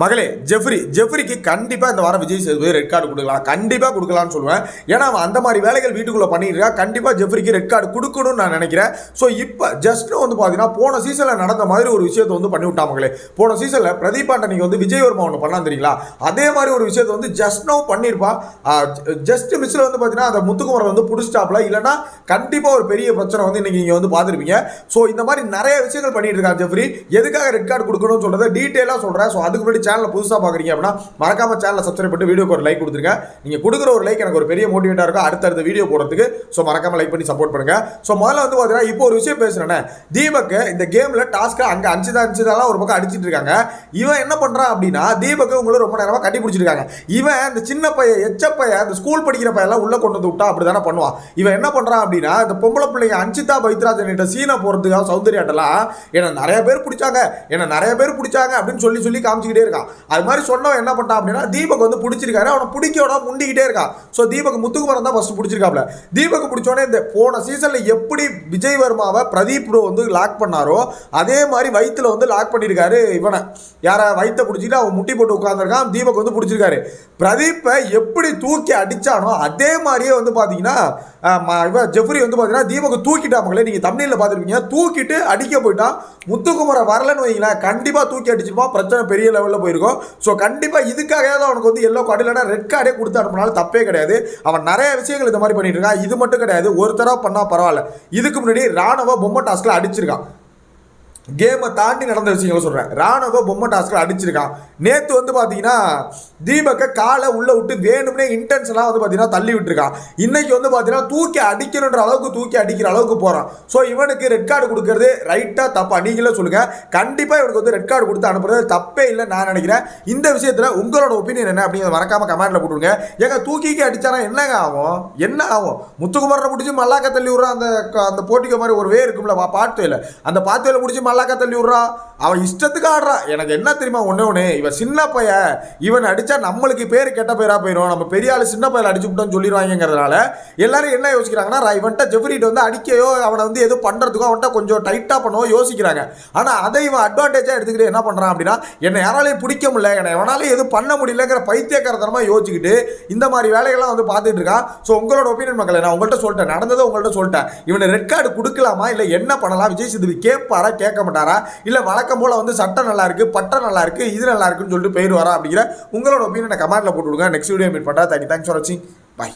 மகளே ஜெஃப்ரி ஜெஃப்ரிக்கு கண்டிப்பாக இந்த வாரம் விஜய் சேதுபதி ரெட் கார்டு கொடுக்கலாம். கண்டிப்பாக கொடுக்கலாம்னு சொல்லுவேன். ஏன்னா அவன் அந்த மாதிரி வேலைகள் வீட்டுக்குள்ளே பண்ணிட்டு கண்டிப்பாக ஜெஃப்ரிக்கு ரெட் கார்டு கொடுக்கணும்னு நான் நினைக்கிறேன். ஸோ இப்போ ஜஸ்ட் வந்து பார்த்தீங்கன்னா போன சீசனில் நடந்த மாதிரி ஒரு விஷயத்தை வந்து பண்ணி விட்டா மகளே. போன சீசனில் பிரதீப் ஆண்டனிக்கு வந்து விஜய் வர்மா ஒன்று பண்ணலாம் தெரியுங்களா? அதே மாதிரி ஒரு விஷயத்தை வந்து ஜஸ்ட் நோ பண்ணியிருப்பா ஜஸ்ட் மிஸ்ஸில் வந்து பார்த்தீங்கன்னா அந்த முத்துக்குமரன் வந்து பிடிச்சிட்டாப்ல இல்லைன்னா கண்டிப்பாக ஒரு பெரிய பிரச்சனை வந்து இன்றைக்கி நீங்கள் வந்து பார்த்துருப்பீங்க ஸோ இந்த மாதிரி நிறைய விஷயங்கள் பண்ணிட்டு இருக்கான் ஜெஃப்ரி. எதுக்காக ரெட் கார்டு கொடுக்கணும்னு சொல்கிறத டீட்டெயிலாக சொல்கிறேன் ஸோ அதுக்கு முன்னாடி சேனலை புதுசாக பார்க்குறீங்க அப்படின்னா மறக்காம சேனலை சப்ஸ்கிரைப் பண்ணி வீடியோக்கு ஒரு லைக் கொடுத்துருங்க. நீங்கள் கொடுக்குற ஒரு லைக் எனக்கு ஒரு பெரிய மோட்டிவேட்டாக இருக்கும் அடுத்தடுத்த வீடியோ போடுறதுக்கு ஸோ மறக்காம லைக் பண்ணி சப்போர்ட் பண்ணுங்க. ஸோ முதல்ல வந்து பார்த்தீங்கன்னா இப்போ ஒரு விஷயம் பேசுகிறேன் தீபக் இந்த கேமில் டாஸ்க்கை அங்கே அஞ்சுதான் அஞ்சுதான் ஒரு பக்கம் அடிச்சிட்டு இருக்காங்க. இவன் என்ன பண்ணுறான் அப்படின்னா தீபக் உங்களை ரொம்ப நேரமாக கட்டி பிடிச்சிருக்காங்க. இவன் இந்த சின்ன பையன் எச்ச பையன் அந்த ஸ்கூல் படிக்கிற பையெல்லாம் உள்ளே கொண்டு வந்து விட்டா அப்படி தானே பண்ணுவான். இவன் என்ன பண்ணுறான் அப்படின்னா இந்த பொம்பளை பிள்ளைங்க அஞ்சிதா பைத்ராஜன் கிட்ட சீனை போகிறதுக்காக சௌந்தர்யாட்டெல்லாம் என்னை நிறைய பேர் பிடிச்சாங்க என்னை நிறைய பேர் பிடிச்சாங்க அப்படின்னு சொல்லி சொல்லி காமிச்சிக்கிட்டே இருக்கான். அது மாதிரி சொன்னவன் என்ன பண்ணான் அப்படின்னா தீபக் வந்து பிடிச்சிருக்காரு. அவனை பிடிக்கோட முண்டிக்கிட்டே இருக்கான். ஸோ தீபக் முத்துக்குமரன் தான் ஃபஸ்ட்டு பிடிச்சிருக்காப்ல. தீபக் பிடிச்சோன்னே இந்த போன சீசனில் எப்படி விஜய் வர்மாவை பிரதீப் ப்ரோ வந்து லாக் பண்ணாரோ அதே மாதிரி வயிற்றில் வந்து லாக் பண்ணியிருக்காரு இவனை. யாரை வயிற்றை பிடிச்சிட்டு அவன் முட்டி போட்டு உட்காந்துருக்கான் தீபக் வந்து பிடிச்சிருக்காரு. பிரதீப்பை எப்படி தூக்கி அடித்தானோ அதே மாதிரியே வந்து பார்த்தீங்கன்னா இவன் ஜெஃப்ரி வந்து பார்த்தீங்கன்னா தீபக் தூக்கிட்டாமங்களே நீங்கள் தமிழில் பார்த்துருப்பீங்க தூக்கிட்டு அடிக்க போயிட்டான். முத்துக்குமரை வரலன்னு வைங்களேன் கண்டிப்பாக தூக்கி அடிச்சிருப்பான். பிரச்சனை பெரிய லெவலில் போயிருக்கும். ஸோ கண்டிப்பாக இதுக்காக தான் அவனுக்கு வந்து எல்லோ கார்டு இல்லைன்னா ரெட் கார்டே கொடுத்து அனுப்பினாலும் தப்பே கிடையாது. அவன் நிறைய விஷயங்கள் இந்த மாதிரி பண்ணிட்டு இருக்கான். இது மட்டும் கிடையாது. ஒரு தடவை பண்ணால் பரவாயில்ல. இதுக்கு முன்னாடி ராணுவ பொம்மை டாஸ்கில் அடிச்சிருக்கான். கேமை தாண்டி நடந்த விஷயங்களை சொல்கிறேன் ராணுவ பொம்மை டாஸ்கில் அடிச்சிருக்கான். நேற்று வந்து பார்த்தீங்கன்னா தீபக்கை காலை உள்ளே விட்டு வேணும்னே இன்டென்ஷனாக வந்து பார்த்தீங்கன்னா தள்ளி விட்டுருக்கான். இன்றைக்கி வந்து பார்த்தீங்கன்னா தூக்கி அடிக்கணுன்ற அளவுக்கு தூக்கி அடிக்கிற அளவுக்கு போகிறான் ஸோ இவனுக்கு ரெட் கார்டு கொடுக்கறது ரைட்டாக தப்பா? நீங்களே சொல்லுங்கள் கண்டிப்பாக இவனுக்கு வந்து ரெட் கார்டு கொடுத்து அனுப்புறது தப்பே இல்லை நான் நினைக்கிறேன். இந்த விஷயத்தில் உங்களோட ஒப்பீனியன் என்ன அப்படிங்கிறத மறக்காமல் கமெண்ட்டில் போட்டுருங்க. ஏங்க தூக்கிக்கு அடித்தானா என்னங்க ஆகும்? என்ன ஆகும்? முத்துக்குமரனை பிடிச்சி மல்லாக்க தள்ளி விட்ற அந்த அந்த போட்டிக்கு மாதிரி ஒரு வே இருக்கும்ல பா- இல்லை அந்த பாத்துவேல பிடிச்சி மல்லாக்க தள்ளி விட்றான் அவன் இஷ்டத்துக்கு ஆடுறான் எனக்கு என்ன தெரியுமா? ஒன்று ஒன்று இவன் சின்ன பையன். இவன் அடித்தா நம்மளுக்கு பேர் கெட்ட பேராக போயிடும் நம்ம பெரிய ஆள் சின்ன பையன் அடிச்சு விட்டோம்னு சொல்லிடுவாங்கிறதுனால எல்லாரும் என்ன யோசிக்கிறாங்கன்னா இவன்ட்ட ஜெஃப்ரிட்டு வந்து அடிக்கையோ அவனை வந்து எதுவும் பண்ணுறதுக்கோ அவன்கிட்ட கொஞ்சம் டைட்டாக பண்ணவோ யோசிக்கிறாங்க. ஆனால் அதை இவன் அட்வான்டேஜாக எடுத்துக்கிட்டு என்ன பண்ணுறான் அப்படின்னா என்னை யாராலையும் பிடிக்க முடியல என்னை எவனாலையும் எதுவும் பண்ண முடியலங்கிற பைத்தியக்காரத்தனமாக யோசிச்சுக்கிட்டு இந்த மாதிரி வேலைகள்லாம் வந்து பார்த்துட்டு இருக்கான். ஸோ உங்களோட ஒப்பீனியன் மக்களை நான் உங்கள்கிட்ட சொல்லிட்டேன். நடந்ததை உங்கள்கிட்ட சொல்லிட்டேன். இவனை ரெட் கார்டு கொடுக்கலாமா? இல்லை என்ன பண்ணலாம்? விஜய் சேதுபதி கேட்பாரா கேட்க மாட்டாரா இல்லை வழக்கம் போல வந்து சட்டம் நல்லா இருக்கு பட்டம் நல்லா இருக்கு இது நல்லா இருக்குன்னு சொல்லிட்டு போயிடுவாரா அப்படிங்கிற உங்களோட ஒப்பீனியனை கமெண்ட்டில் போட்டு விடுங்க. நெக்ஸ்ட் வீடியோ மீட் பண்ணுறா தேங்க்யூ தேங்க்ஸ் ஃபார் வாட்சிங் பை